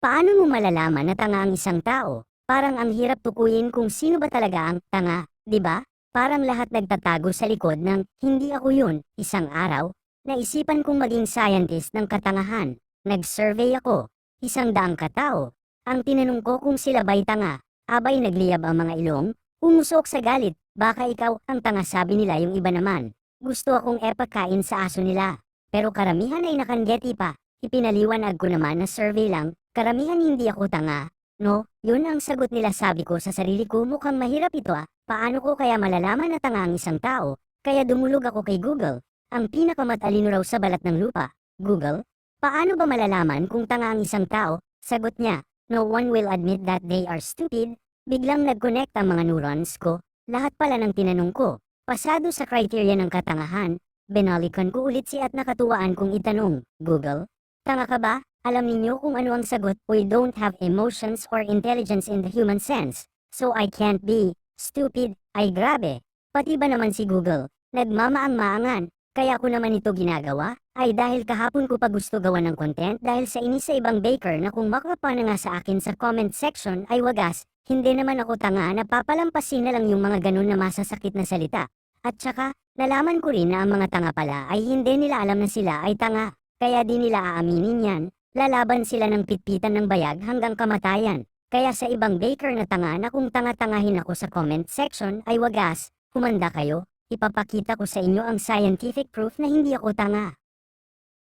Paano mo malalaman na tanga ang isang tao? Parang ang hirap tukuyin kung sino ba talaga ang tanga, di ba? Parang lahat nagtatago sa likod ng hindi ako yun. Isang araw, naisipan kong maging scientist ng katangahan. Nag-survey ako. Isang daang katao. Ang tinanong ko kung sila ba'y tanga. Abay nagliyab ang mga ilong. Umusok sa galit. Baka ikaw ang tanga sabi nila yung iba naman. Gusto akong epakain sa aso nila. Pero karamihan ay nakangeti pa. Ipinaliwanag ko naman na survey lang. Karamihan hindi ako tanga. No, yun ang sagot nila sabi ko sa sarili ko mukhang mahirap ito ah. Paano ko kaya malalaman na tanga ang isang tao? Kaya dumulog ako kay Google. Ang pinakamatalino raw sa balat ng lupa. Google, paano ba malalaman kung tanga ang isang tao? Sagot niya, no one will admit that they are stupid. Biglang nag-connect ang mga neurons ko. Lahat pala ng tinanong ko. Pasado sa criteria ng katangahan. Benalikan ko ulit si at nakatuwaan kong itanong, Google, tanga ka ba? Alam ninyo kung ano ang sagot, we don't have emotions or intelligence in the human sense. So I can't be stupid. Ay grabe. Pati ba naman si Google? Nagmamaang-maangan. Kaya ko naman ito ginagawa, ay dahil kahapon ko pa gusto gawa ng content dahil sa inis sa ibang baker na kung makapa na nga sa akin sa comment section ay wagas, hindi naman ako tanga na papalampasin na lang yung mga ganun na masasakit na salita. At saka, nalaman ko rin na ang mga tanga pala ay hindi nila alam na sila ay tanga, kaya di nila aaminin yan, lalaban sila ng pitpitan ng bayag hanggang kamatayan. Kaya sa ibang baker na tanga na kung tanga-tangahin ako sa comment section ay wagas, humanda kayo, ipapakita ko sa inyo ang scientific proof na hindi ako tanga.